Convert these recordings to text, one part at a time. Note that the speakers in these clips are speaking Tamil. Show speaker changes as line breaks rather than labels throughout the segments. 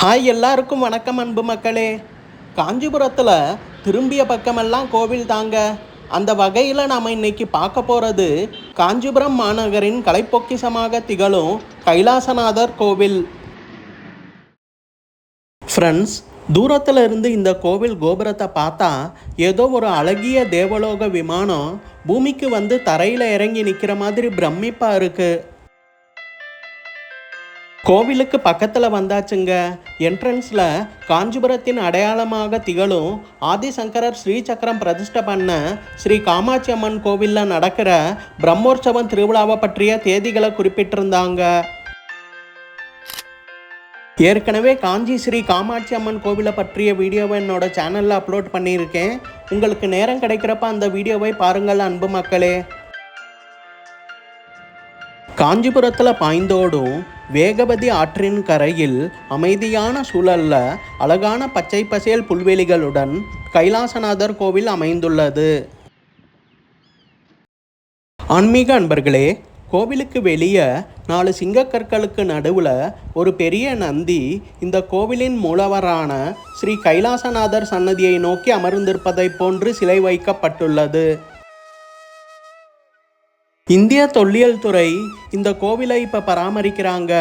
ஹாய் எல்லாருக்கும் வணக்கம் அன்பு மக்களே. காஞ்சிபுரத்தில் திரும்பிய பக்கமெல்லாம் கோவில் தாங்க. அந்த வகையில் நாம் இன்னைக்கு பார்க்க போகிறது காஞ்சிபுரம் மாநகரின் கலைப்பொக்கிசமாக திகழும் கைலாசநாதர் கோவில். ஃப்ரெண்ட்ஸ் தூரத்தில் இருந்து இந்த கோவில் கோபுரத்தை பார்த்தா ஏதோ ஒரு அழகிய தேவலோக விமானம் பூமிக்கு வந்து தரையில் இறங்கி நிற்கிற மாதிரி பிரமிப்பாக இருக்குது கோவிலுக்கு பக்கத்தில் வந்தாச்சுங்க. என்ட்ரன்ஸில் காஞ்சிபுரத்தின் அடையாளமாக திகழும் ஆதிசங்கரர் ஸ்ரீசக்கரம் பிரதிஷ்ட பண்ண ஸ்ரீ காமாட்சி அம்மன் கோவிலில் நடக்கிற பிரம்மோற்சவம் திருவிழாவை பற்றிய தேதிகளை குறிப்பிட்டிருந்தாங்க. ஏற்கனவே காஞ்சி ஸ்ரீ காமாட்சி அம்மன் கோவிலை பற்றிய வீடியோவை என்னோட சேனலில் அப்லோட் பண்ணியிருக்கேன். உங்களுக்கு நேரம் கிடைக்கிறப்ப அந்த வீடியோவை பாருங்கள் அன்பு மக்களே. காஞ்சிபுரத்தில் பாய்ந்தோடும் வேகவதி ஆற்றின் கரையில் அமைதியான சூழல்ல அழகான பச்சை பசேல் புல்வெளிகளுடன் கைலாசநாதர் கோவில் அமைந்துள்ளது. ஆன்மீக அன்பர்களே கோவிலுக்கு வெளியே நாலு சிங்கக்கற்களுக்கு நடுவில் ஒரு பெரிய நந்தி இந்த கோவிலின் மூலவரான ஸ்ரீ கைலாசநாதர் சன்னதியை நோக்கி அமர்ந்திருப்பதைப் போன்று சிலை வைக்கப்பட்டுள்ளது. இந்திய தொல்லியல் துறை இந்த கோவிலை இப்போ பராமரிக்கிறாங்க.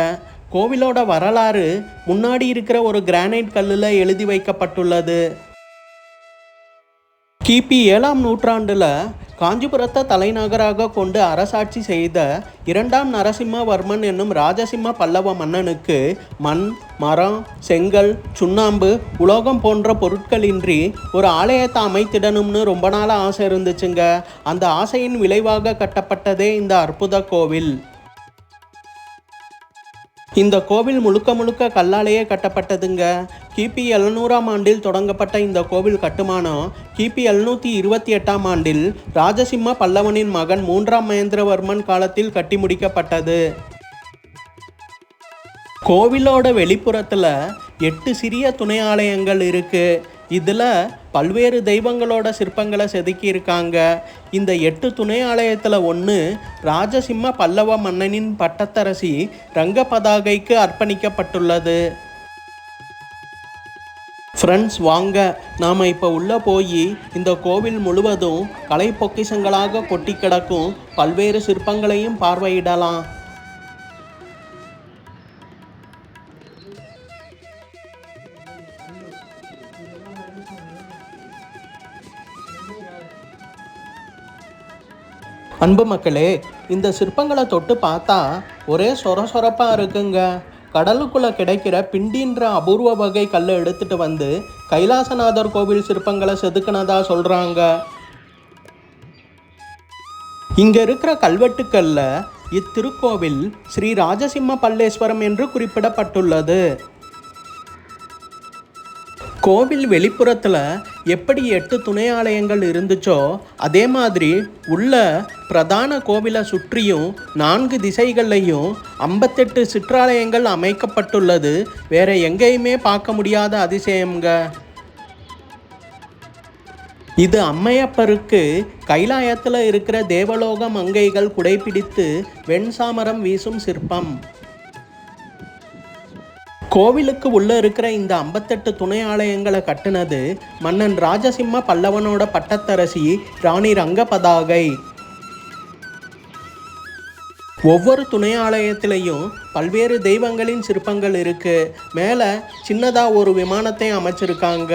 கோவிலோட வரலாறு முன்னாடி இருக்கிற ஒரு கிரானைட் கல்லில் எழுதி வைக்கப்பட்டுள்ளது. கிபி ஏழாம் நூற்றாண்டில் காஞ்சிபுரத்தை தலைநகராக கொண்டு அரசாட்சி செய்த இரண்டாம் நரசிம்மவர்மன் என்னும் ராஜசிம்ம பல்லவ மன்னனுக்கு மண் மரம் செங்கல் சுண்ணாம்பு உலோகம் போன்ற பொருட்களின்றி ஒரு ஆலயத்தை அமைத்திடணும்னு ரொம்ப நாள் ஆசை இருந்துச்சுங்க. அந்த ஆசையின் விளைவாக கட்டப்பட்டதே இந்த அற்புத கோவில். இந்த கோவில் முழுக்க முழுக்க கல்லாலேயே கட்டப்பட்டதுங்க. கிபி எழுநூறாம் ஆண்டில் தொடங்கப்பட்ட இந்த கோவில் கட்டுமானம் கிபி எழுநூற்றி இருபத்தி எட்டாம் ஆண்டில் ராஜசிம்ம பல்லவனின் மகன் மூன்றாம் மகேந்திரவர்மன் காலத்தில் கட்டி முடிக்கப்பட்டது. கோவிலோட வெளிப்புறத்தில் எட்டு சிறிய துணை ஆலயங்கள் இருக்குது இதில் பல்வேறு தெய்வங்களோட சிற்பங்களை செதுக்கி இருக்காங்க இந்த எட்டு துணை ஆலயத்தில் ஒன்று ராஜசிம்ம பல்லவ மன்னனின் பட்டத்தரசி ரங்க பதாகைக்கு அர்ப்பணிக்கப்பட்டுள்ளது. ஃப்ரெண்ட்ஸ் வாங்க. நாம் இப்போ உள்ளே போய் இந்த கோவில் முழுவதும் கலை பொக்கிஷங்களாக கொட்டி கிடக்கும் பல்வேறு சிற்பங்களையும் பார்வையிடலாம். அன்பு மக்களே இந்த சிற்பங்களை தொட்டு பார்த்தா ஒரே சொர சொரப்பாக இருக்குங்க. கடலுக்குள்ளே கிடைக்கிற பிண்டின்ற அபூர்வ வகை கல்லை எடுத்துட்டு வந்து கைலாசநாதர் கோவில் சிற்பங்களை செதுக்கினதா சொல்கிறாங்க இங்கே இருக்கிற கல்வெட்டுக்கல்ல இத்திருக்கோவில் ஸ்ரீ ராஜசிம்ம பல்லேஸ்வரம் என்று குறிப்பிடப்பட்டுள்ளது. கோவில் வெளிப்புறத்தில் எப்படி எட்டு துணை ஆலயங்கள் இருந்துச்சோ அதே மாதிரி உள்ள பிரதான கோவிலை சுற்றியும் நான்கு திசைகள்லையும் ஐம்பத்தெட்டு சிற்றாலயங்கள் அமைக்கப்பட்டுள்ளது. வேற எங்கேயுமே பார்க்க முடியாத அதிசயம்ங்க. இது அம்மையப்பருக்கு கைலாயத்தில் இருக்கிற தேவலோக மங்கைகள் குடைப்பிடித்து வெண்சாமரம் வீசும் சிற்பம். கோவிலுக்கு உள்ளே இருக்கிற இந்த ஐம்பத்தெட்டு துணை ஆலயங்களை கட்டினது மன்னன் ராஜசிம்ம பல்லவனோட பட்டத்தரசி ராணி ரங்கபதாகை. ஒவ்வொரு துணை ஆலயத்திலையும் பல்வேறு தெய்வங்களின் சிற்பங்கள் இருக்கு. மேலே சின்னதாக ஒரு விமானத்தை அமைச்சிருக்காங்க.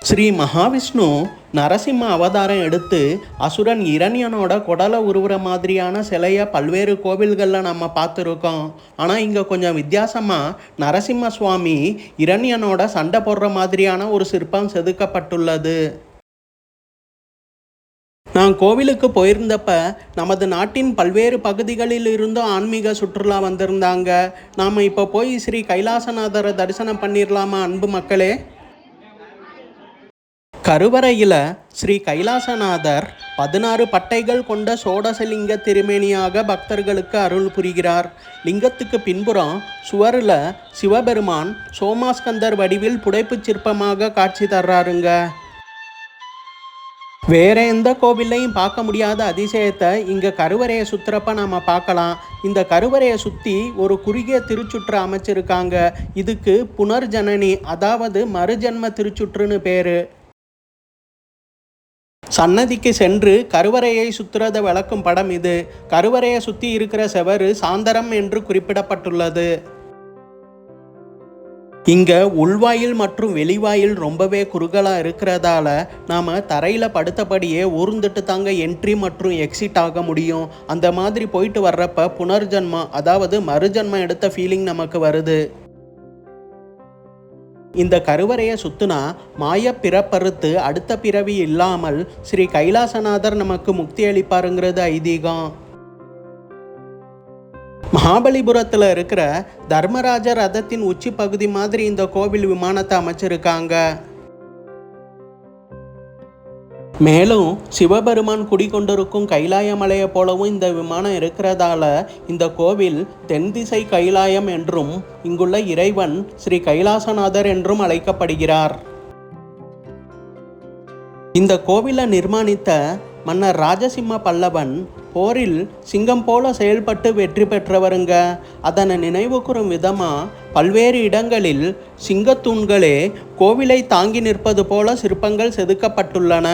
ஸ்ரீ மகாவிஷ்ணு நரசிம்ம அவதாரம் எடுத்து அசுரன் இரண்யனோட குடலை உருவுற மாதிரியான சிலையை பல்வேறு கோவில்களில் நம்ம பார்த்துருக்கோம். ஆனால் இங்கே கொஞ்சம் வித்தியாசமாக நரசிம்ம சுவாமி இரண்யனோட சண்டை போடுற மாதிரியான ஒரு சிற்பம் செதுக்கப்பட்டுள்ளது. நான் கோவிலுக்கு போயிருந்தப்ப நமது நாட்டின் பல்வேறு பகுதிகளில் இருந்தும் ஆன்மீக சுற்றுலா வந்திருந்தாங்க. நாம் இப்போ போய் ஸ்ரீ கைலாசநாதரை தரிசனம் பண்ணிடலாமா அன்பு மக்களே? கருவறையில் ஸ்ரீ கைலாசநாதர் பதினாறு பட்டைகள் கொண்ட சோடசலிங்க திருமேனியாக பக்தர்களுக்கு அருள் புரிகிறார். லிங்கத்துக்கு பின்புறம் சுவரில் சிவபெருமான் சோமாஸ்கந்தர் வடிவில் புடைப்புச் சிற்பமாக காட்சி தர்றாருங்க. வேற எந்த கோவில்லையும் பார்க்க முடியாத அதிசயத்தை இங்கே கருவறையை சுற்றுறப்ப நாம் பார்க்கலாம். இந்த கருவறையை சுற்றி ஒரு குறுகிய திருச்சுற்று அமைச்சிருக்காங்க. இதுக்கு புனர்ஜனனி அதாவது மறுஜன்ம திருச்சுற்றுன்னு பேர். சன்னதிக்கு சென்று கருவறையை சுற்றுறதை விளக்கும் படம் இது. கருவறையை சுற்றி இருக்கிற செவரு சாந்தரம் என்று குறிப்பிடப்பட்டுள்ளது. இங்கே உள்வாயில் மற்றும் வெளிவாயில் ரொம்பவே குறுகலாக இருக்கிறதால நாம் தரையில் படுத்தபடியே ஊர்ந்துட்டு தாங்க என்ட்ரி மற்றும் எக்ஸிட் ஆக முடியும். அந்த மாதிரி போயிட்டு வர்றப்ப புனர்ஜன்மம் அதாவது மறுஜன்மம் எடுத்த ஃபீலிங் நமக்கு வருது. இந்த கருவறையை சுத்துனா மாய பிறப்பறுத்து அடுத்த பிறவி இல்லாமல் ஸ்ரீ கைலாசநாதர் நமக்கு முக்தி அளிப்பாருங்கிறது ஐதீகம். மகாபலிபுரத்தில் இருக்கிற தர்மராஜ ரதத்தின் உச்சி பகுதி மாதிரி இந்த கோவில் விமானத்தை அமைச்சிருக்காங்க. மேலும் சிவபெருமான் குடிகொண்டிருக்கும் கைலாய மலையை போலவும் இந்த விமானம் இருக்கிறதால இந்த கோவில் தென் திசை கைலாயம் என்றும் இங்குள்ள இறைவன் ஸ்ரீ கைலாசநாதர் என்றும் அழைக்கப்படுகிறார். இந்த கோவிலை நிர்மாணித்த மன்னர் ராஜசிம்ம பல்லவன் போரில் சிங்கம் போல செயல்பட்டு வெற்றி பெற்றவருங்க. அதனை நினைவுகூறும் விதமாக பல்வேறு இடங்களில் சிங்கத்தூண்களே கோவிலை தாங்கி நிற்பது போல சிற்பங்கள் செதுக்கப்பட்டுள்ளன.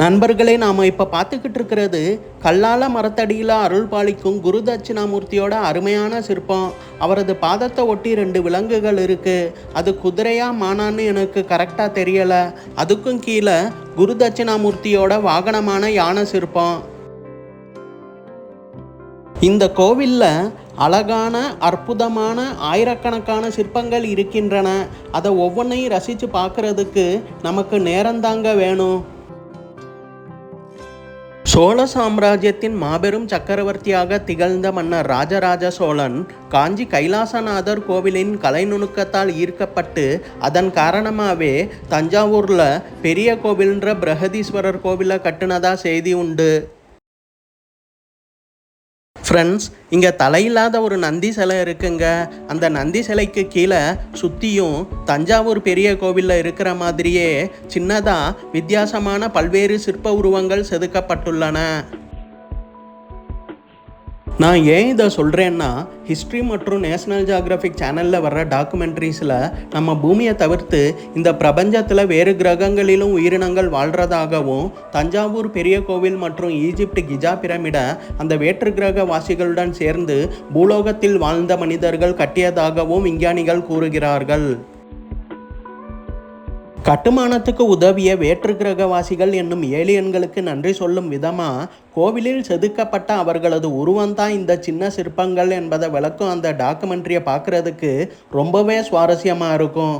நண்பர்களே நாம் இப்போ பார்த்துக்கிட்டு இருக்கிறது கல்லால மரத்தடியில் அருள் பாலிக்கும் குரு தட்சிணாமூர்த்தியோட அருமையான சிற்பம். அவரது பாதத்தை ஒட்டி ரெண்டு விலங்குகள் இருக்குது அது குதிரையா மானான்னு எனக்கு கரெக்டாக தெரியலை. அதுக்கும் கீழே குரு தட்சிணாமூர்த்தியோட வாகனமான யானை சிற்பம். இந்த கோவிலில் அழகான அற்புதமான ஆயிரக்கணக்கான சிற்பங்கள் இருக்கின்றன. அதை ஒவ்வொன்றையும் ரசித்து பார்க்குறதுக்கு நமக்கு நேரந்தாங்க வேணும். சோழ சாம்ராஜ்யத்தின் மாபெரும் சக்கரவர்த்தியாக திகழ்ந்த மன்னர் ராஜராஜ சோழன் காஞ்சி கைலாசநாதர் கோவிலின் கலை நுணுக்கத்தால் ஈர்க்கப்பட்டு அதன் காரணமாகவே தஞ்சாவூரில் பெரிய கோவில்ன்ற பிரகதீஸ்வரர் கோவிலை கட்டுனதா செய்தி உண்டு. ஃப்ரெண்ட்ஸ் இங்கே தலையில்லாத ஒரு நந்தி சிலை இருக்குங்க. அந்த நந்தி சிலைக்கு கீழே சுற்றியும் தஞ்சாவூர் பெரிய கோவிலில் இருக்கிற மாதிரியே சின்னதாக வித்தியாசமான பல்வேறு சிற்ப உருவங்கள் செதுக்கப்பட்டுள்ளன. நான் ஏன் இதை சொல்கிறேன்னா ஹிஸ்ட்ரி மற்றும் நேஷனல் ஜியாகிரபிக் சேனலில் வர்ற டாக்குமெண்ட்ரிஸில் நம்ம பூமியை தவிர்த்து இந்த பிரபஞ்சத்தில் வேறு கிரகங்களிலும் உயிரினங்கள் வாழ்கிறதாகவும் தஞ்சாவூர் பெரிய கோவில் மற்றும் ஈஜிப்ட் கிஜா பிரமிட அந்த வேற்று கிரக வாசிகளுடன் சேர்ந்து பூலோகத்தில் வாழ்ந்த மனிதர்கள் கட்டியதாகவும் விஞ்ஞானிகள் கூறுகிறார்கள். கட்டுமானத்துக்கு உதவிய வேற்று கிரகவாசிகள் என்னும் ஏலியன்களுக்கு நன்றி சொல்லும் விதமாக கோவிலில் செதுக்கப்பட்ட அவர்களது உருவம்தான் இந்த சின்ன சிற்பங்கள் என்பதை விளக்கும் அந்த டாக்குமெண்ட்ரியை பார்க்குறதுக்கு ரொம்பவே சுவாரஸ்யமாக இருக்கும்.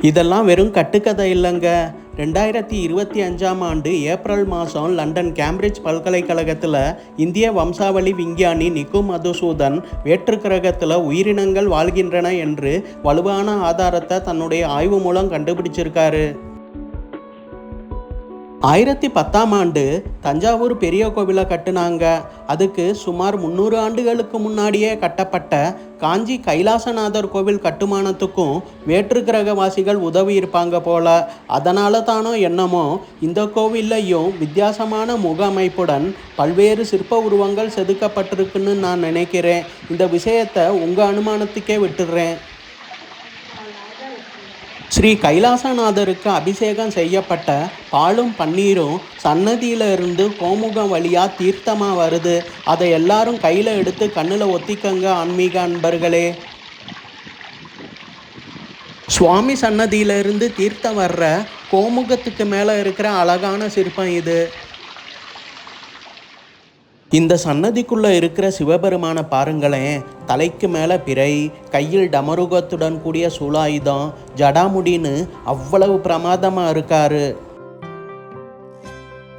இதெல்லாம் வெறும் கட்டுக்கதை இல்லைங்க. ரெண்டாயிரத்தி இருபத்தி அஞ்சாம் ஆண்டு ஏப்ரல் மாதம் லண்டன் கேம்பிரிட்ஜ் பல்கலைக்கழகத்தில் இந்திய வம்சாவளி விஞ்ஞானி நிக்கு மதுசூதன் வேற்று கிரகத்தில் உயிரினங்கள் வாழ்கின்றன என்று வலுவான ஆதாரத்தை தன்னுடைய ஆய்வு மூலம் கண்டுபிடிச்சிருக்காரு. ஆயிரத்தி பத்தாம் ஆண்டு தஞ்சாவூர் பெரிய கோவிலை கட்டுனாங்க. அதுக்கு சுமார் முந்நூறு ஆண்டுகளுக்கு முன்னாடியே கட்டப்பட்ட காஞ்சி கைலாசநாதர் கோவில் கட்டுமானத்துக்கும் வேற்று கிரகவாசிகள் உதவி இருப்பாங்க போல. அதனால தானோ என்னமோ இந்த கோவில்லையும் வித்தியாசமான முக அமைப்புடன் பல்வேறு சிற்ப உருவங்கள் செதுக்கப்பட்டிருக்குன்னு நான் நினைக்கிறேன். இந்த விஷயத்தை உங்கள் அனுமானத்துக்கே விட்டுடுறேன் ஸ்ரீ கைலாசநாதருக்கு அபிஷேகம் செய்யப்பட்ட பாலும் பன்னீரும் சன்னதியில இருந்து கோமுகம் வழியா தீர்த்தமாக வருது. அதை எல்லாரும் கையில் எடுத்து கண்ணில் ஒத்திக்கங்க ஆன்மீக அன்பர்களே. சுவாமி சன்னதியிலிருந்து தீர்த்தம் வர்ற கோமுகத்துக்கு மேலே இருக்கிற அழகான சிற்பம் இது. இந்த சன்னதிக்குள்ளே இருக்கிற சிவபெருமானை பாருங்களேன் தலைக்கு மேலே பிறை கையில் டமருகத்துடன் கூடிய சூலாயுதம் ஜடாமுடின்னு அவ்வளவு பிரமாதமாக இருக்காரு.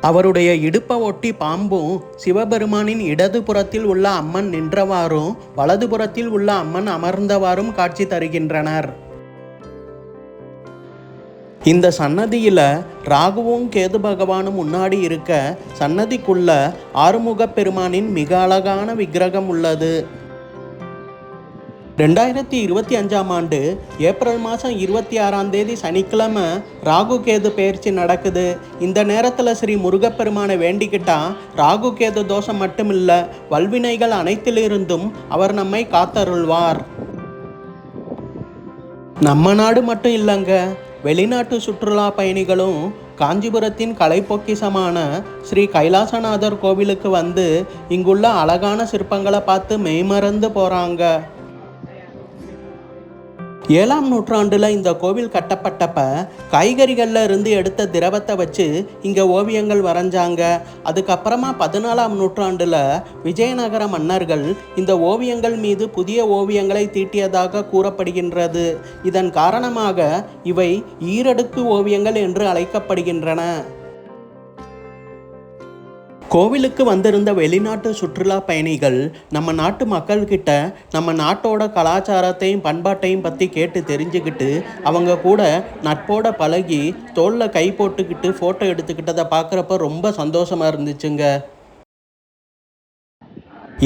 அவருடைய இடுப்பை ஒட்டி பாம்பும் சிவபெருமானின் இடது புறத்தில் உள்ள அம்மன் நின்றவாறும் வலது புறத்தில் உள்ள அம்மன் அமர்ந்தவாறும் காட்சி தருகின்றனர். இந்த சன்னதியில் ராகுவும் கேது பகவானும் முன்னாடி இருக்க சன்னதிக்குள்ள ஆறுமுக பெருமானின் மிக அழகான விக்கிரகம் உள்ளது. ரெண்டாயிரத்தி இருபத்தி அஞ்சாம் ஆண்டு ஏப்ரல் மாதம் இருபத்தி ஆறாம் தேதி சனிக்கிழமை ராகு கேது பயிற்சி நடக்குது. இந்த நேரத்தில் ஸ்ரீ முருகப்பெருமானை வேண்டிக்கிட்டா ராகு கேது தோஷம் மட்டுமில்ல வல்வினைகள் அனைத்திலிருந்தும் அவர் நம்மை காத்தருள்வார். நம்ம நாடு மட்டும் இல்லைங்க வெளிநாட்டு சுற்றுலா பயணிகளும் காஞ்சிபுரத்தின் கலை ஸ்ரீ கைலாசநாதர் கோவிலுக்கு வந்து இங்குள்ள அழகான சிற்பங்களை பார்த்து மெய்மறந்து போகிறாங்க ஏழாம் நூற்றாண்டில் இந்த கோவில் கட்டப்பட்டப்ப காய்கறிகளில் இருந்து எடுத்த திரவத்தை வச்சு இங்கே ஓவியங்கள் வரைஞ்சாங்க. அதுக்கப்புறமா பதினாலாம் நூற்றாண்டில் விஜயநகர மன்னர்கள் இந்த ஓவியங்கள் மீது புதிய ஓவியங்களை தீட்டியதாக கூறப்படுகின்றது. இதன் காரணமாக இவை ஈரடுக்கு ஓவியங்கள் என்று அழைக்கப்படுகின்றன. கோவிலுக்கு வந்திருந்த வெளிநாட்டு சுற்றுலா பயணிகள் நம்ம நாட்டு மக்கள்கிட்ட நம்ம நாட்டோட கலாச்சாரத்தையும் பண்பாட்டையும் பற்றி கேட்டு தெரிஞ்சுக்கிட்டு அவங்க கூட நட்போட பழகி தோளில் கை போட்டுக்கிட்டு ஃபோட்டோ எடுத்துக்கிட்டதை பார்க்குறப்ப ரொம்ப சந்தோஷமாக இருந்துச்சுங்க.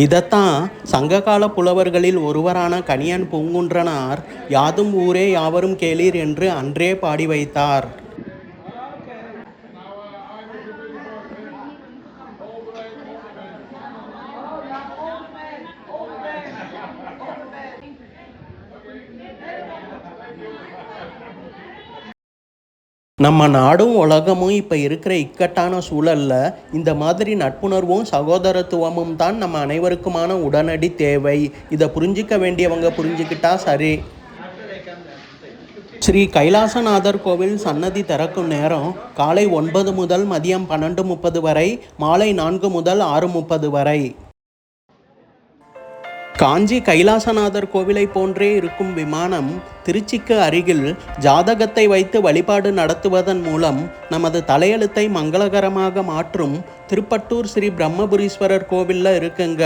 இதைத்தான் சங்ககால புலவர்களில் ஒருவரான கணியன் பூங்குன்றனார் யாதும் ஊரே யாவரும் கேளீர் என்று அன்றே பாடி வைத்தார். நம்ம நாடும் உலகமும் இப்போ இருக்கிற இக்கட்டான சூழல்ல இந்த மாதிரி நட்புணர்வும் சகோதரத்துவமும் தான் நம்ம அனைவருக்குமான உடனடி தேவை. இதை புரிஞ்சிக்க வேண்டியவங்க புரிஞ்சுக்கிட்டா சரி. ஸ்ரீ கைலாசநாதர் கோவில் சன்னதி திறக்கும் நேரம் காலை ஒன்பது முதல் மதியம் பன்னெண்டு முப்பது வரை மாலை நான்கு முதல் ஆறு முப்பது வரை. காஞ்சி கைலாசநாதர் கோவிலை போன்றே இருக்கும் விமானம் திருச்சிக்கு அருகில் ஜாதகத்தை வைத்து வழிபாடு நடத்துவதன் மூலம் நமது தலையெழுத்தை மங்களகரமாக மாற்றும் திருப்பட்டூர் ஸ்ரீ பிரம்மபுரீஸ்வரர் கோவிலில் இருக்குங்க.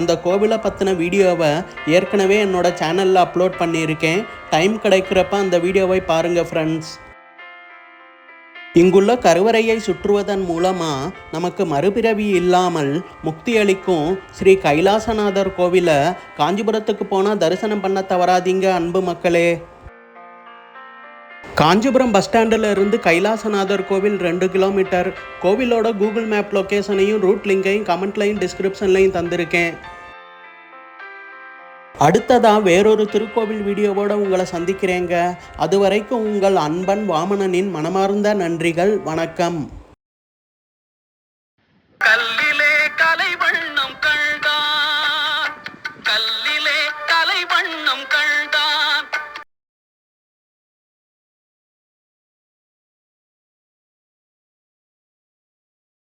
அந்த கோவிலை பற்றின வீடியோவை ஏற்கனவே என்னோட சேனலில் அப்லோட் பண்ணியிருக்கேன். டைம் கிடைக்கிறப்ப அந்த வீடியோவை பாருங்கள் ஃப்ரெண்ட்ஸ் இங்குள்ள கருவறையை சுற்றுவதன் மூலமா நமக்கு மறுபிறவி இல்லாமல் முக்தி அளிக்கும் ஸ்ரீ கைலாசநாதர் கோவிலை காஞ்சிபுரத்துக்கு போனால் தரிசனம் பண்ண தவறாதீங்க அன்பு மக்களே. காஞ்சிபுரம் பஸ் ஸ்டாண்டில் இருந்து கைலாசநாதர் கோவில் ரெண்டு கிலோமீட்டர். கோவிலோட கூகுள் மேப் லொக்கேஷனையும் ரூட் லிங்கையும் கமெண்ட்லையும் டிஸ்கிரிப்ஷன்லையும் தந்திருக்கேன். அடுத்ததாக வேறொரு திருக்கோவில் வீடியோவோட உங்களை சந்திக்கிறேங்க. அதுவரைக்கும் உங்கள் அன்பன் வாமனனின் மனமார்ந்த நன்றிகள். வணக்கம்.